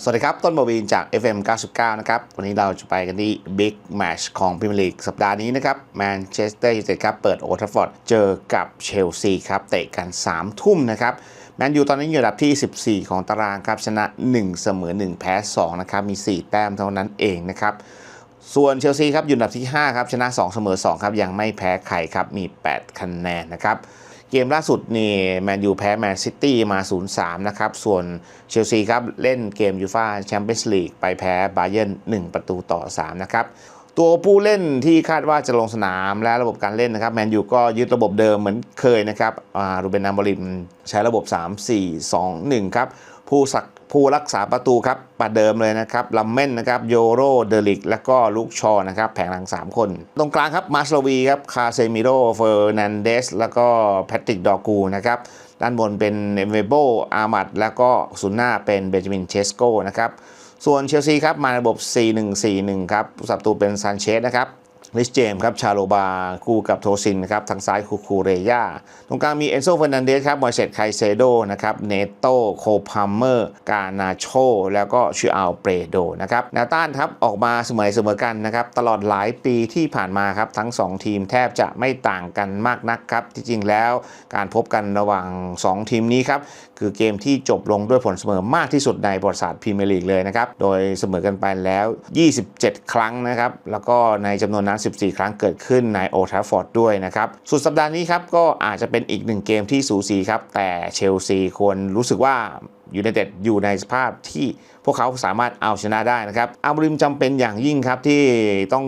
สวัสดีครับ ต้นบวีนจาก FM 99 นะครับ วันนี้เราจะไปกันที่ Big Match ของพรีเมียร์ลีกสัปดาห์นี้นะครับแมนเชสเตอร์ยูไนเต็ดครับ เปิดโอทัฟฟอร์ดเจอกับเชลซีครับ เตะกัน 3 ทุ่มนะครับแมนยูตอนนี้อยู่อันดับที่ 14 ของตารางครับ ชนะ 1 เสมอ 1 แพ้ 2 นะครับ มี 4 แต้มเท่านั้นเองนะครับส่วนเชลซีครับอยู่อันดับที่ 5 ครับ ชนะ 2 เสมอ 2 ครับ ยังไม่แพ้ใครครับ มี 8 คะแนนนะครับ เกมล่าสุดนี่แมนยูแพ้แมนซิตี้มา 0-3 นะครับ ส่วนเชลซีครับ เล่นเกมยูฟาแชมเปี้ยนส์ลีกไปแพ้บาเยิร์น1 ประตูต่อ 3 นะครับ ตัวผู้เล่นที่คาดว่าจะลงสนามและระบบการเล่นนะครับแมนยูก็ยึดระบบเดิมเหมือนเคยนะครับอ่ารูเบนนามบริมใช้ระบบ 3-4-2-1 ครับ ผู้สักผู้รักษาประตูครับประเดิมเลยนะครับลัมเมนนะครับโยโรเดลิก และก็ลูกชอนะครับแผงหลัง 3 คน ตรงกลางครับมาสโลวีครับคาเซมิโรเฟอร์นันเดส แล้วก็แพตติกดอกูนะครับด้านบนเป็นเอเวโบอามัดแล้วก็ศูนย์หน้าเป็นเบนจามินเชสโกนะครับ ส่วนเชลซีครับมาในระบบ 4-1-4-1 ครับสับประตูเป็นซานเชสนะครับ ลิสเจมส์ครับชาโลบาคู่กับโทซินนะครับทางซ้ายคูคูเรย่าตรงกลางมีเอนโซเฟอร์นันเดสครับมอยเซตไคเซโดนะครับเนโตโคพาเมอร์กานาโชแล้วก็ชิอัลเปรโดนะครับแนวต้านครับออกมาเสมอเสมอกันนะครับตลอดหลายปีที่ผ่านมาครับทั้ง 2 ทีมแทบจะไม่ต่างกันมากนักครับที่จริงแล้วการพบกันระหว่าง 2 ทีมนี้ครับคือเกมที่จบลงด้วยผลเสมอมากที่สุดในประวัติศาสตร์พรีเมียร์ลีกเลยนะครับโดยเสมอกันไปแล้ว 27 ครั้งนะครับแล้วก็ในจำนวนนั้น14 ครั้งเกิดขึ้นในโอทราฟอร์ดด้วยนะครับ สุดสัปดาห์นี้ครับก็อาจจะเป็นอีกหนึ่งเกมที่สูสีครับ แต่เชลซีควรรู้สึกว่ายูไนเต็ดอยู่ในสภาพที่พวกเขาสามารถเอาชนะได้นะครับอาบริมจำเป็นอย่างยิ่งครับที่ต้อง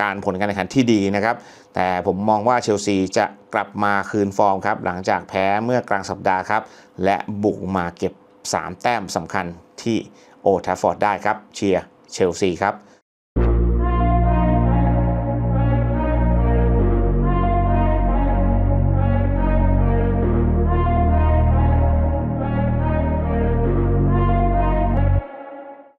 การผลการแข่งขันที่ดีนะครับ แต่ผมมองว่าเชลซีจะกลับมาคืนฟอร์มครับ หลังจากแพ้เมื่อกลางสัปดาห์ครับ และบุกมาเก็บ 3 แต้มสำคัญที่โอทัฟฟอร์ดได้ครับ เชียร์เชลซีครับ